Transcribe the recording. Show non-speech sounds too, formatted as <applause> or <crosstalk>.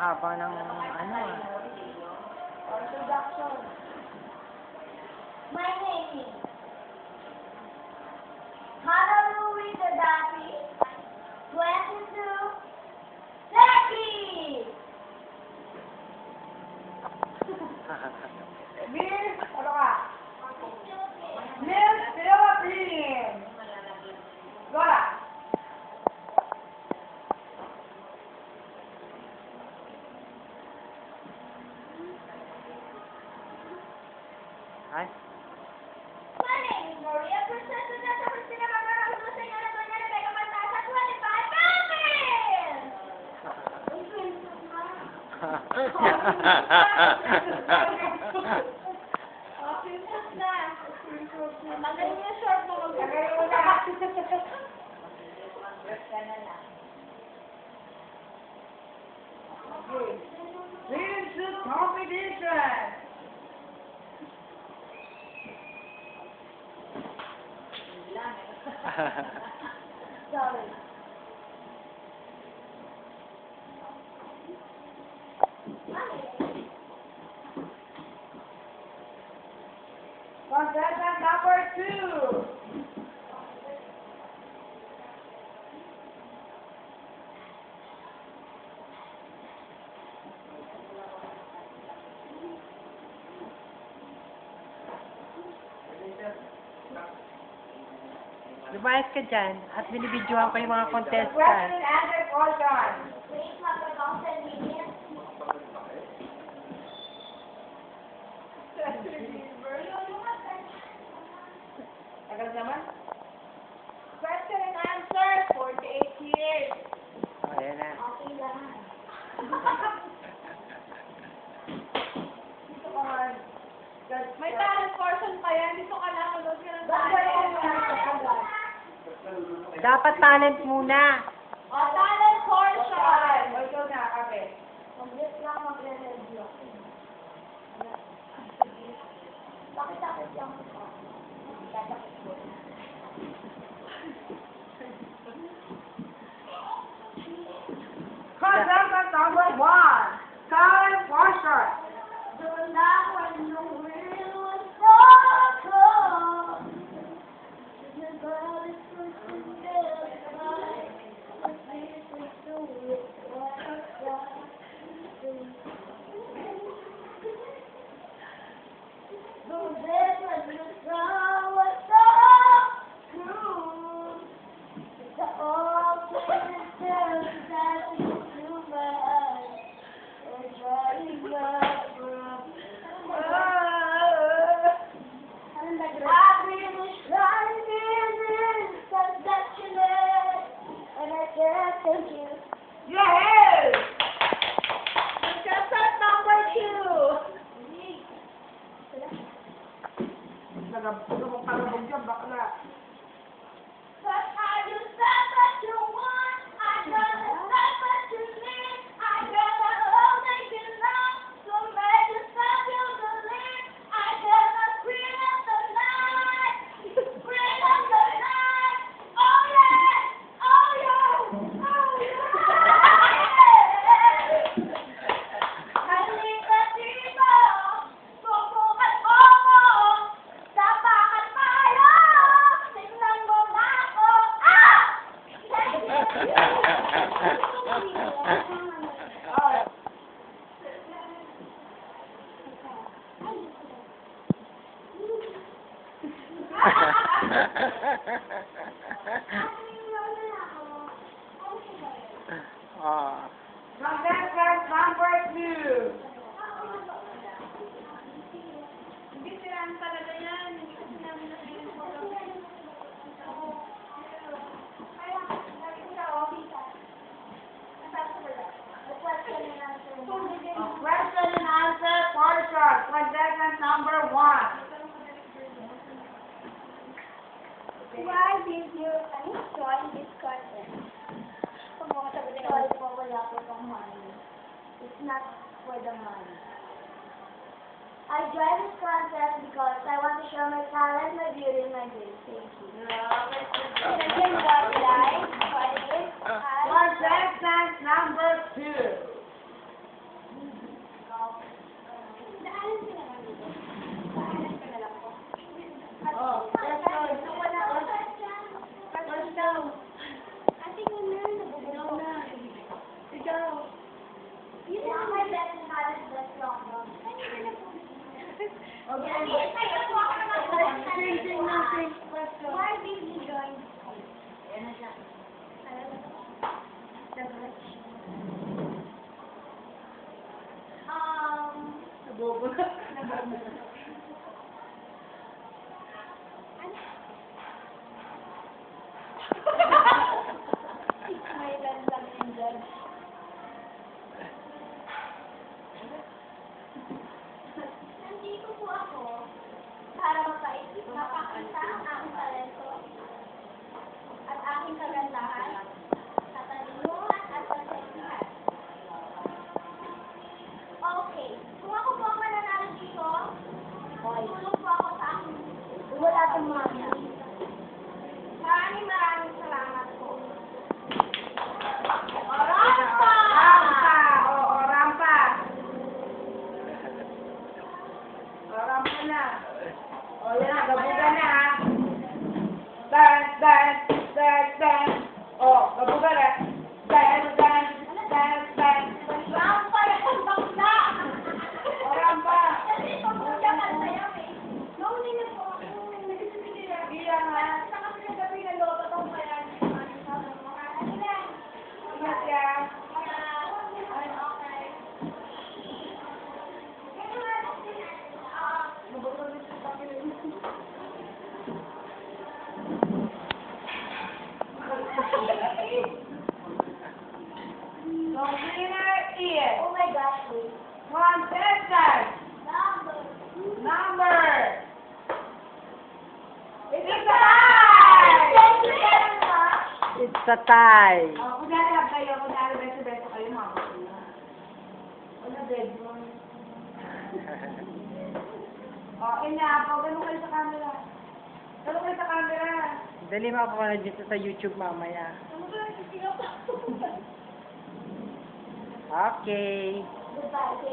Haba ng ano ah. Introduction. My name is Niyo yung short mo. Tagay mo na. Leadership competition. Sorry. Contestant number two. Lumayas ka dyan at binibidyohan ko yung mga contestant. question answer portion. Wait, magkakang 10 minutes. <laughs> Tagal naman. Question and answer, 48 years. Oh, ayan na. Okay lang. Gusto ko nga. May talent portion pa yan. Dito ka lang. Magod ka ng talent. Dapat talent muna. O, talent portion. O, ikaw na, Abe. Mag-get lang magre-review. Bakit ako lang ito? Thank you. Come on. Oh. contestant number two. Hindi. It's not for the money. I joined this contest because I want to show my talent, my beauty, and my grace. Thank you. Second, God died for it. Uh, Contestant number two. Thank you. Okay, kung po ang mananalo dito, tulong po ako sa wala akong mami. Maraming salamat po. Orampa! Rampa! Oo, rampa. O, rampa na. O, yan gabuga na ha. Dance, dance, dance, dance. O, gabuga na. Dance, dance, dance, dance. Rampa yan, bakla! O, rampa. Kasi pagpunta ka sa'yo eh. Nauli na po ako. Bilang ha. Sa kasi ng gabi na lolo tong kaya mga ano na. Ingat ka. Okay. Okay. Ah, So, winner is Oh my gosh, wait. contestant Number. number. It's a Thank tie! you very much. It's a tie. Oh, kunyari lang kayo, kunyari beso-beso kayo mga kapatid. Wala bedroom. <laughs> Oh, ina, pag ganun kayo sa camera. Ganun kayo sa camera. Dali mapapanood dito sa YouTube mamaya. Ano? Okay. Goodbye.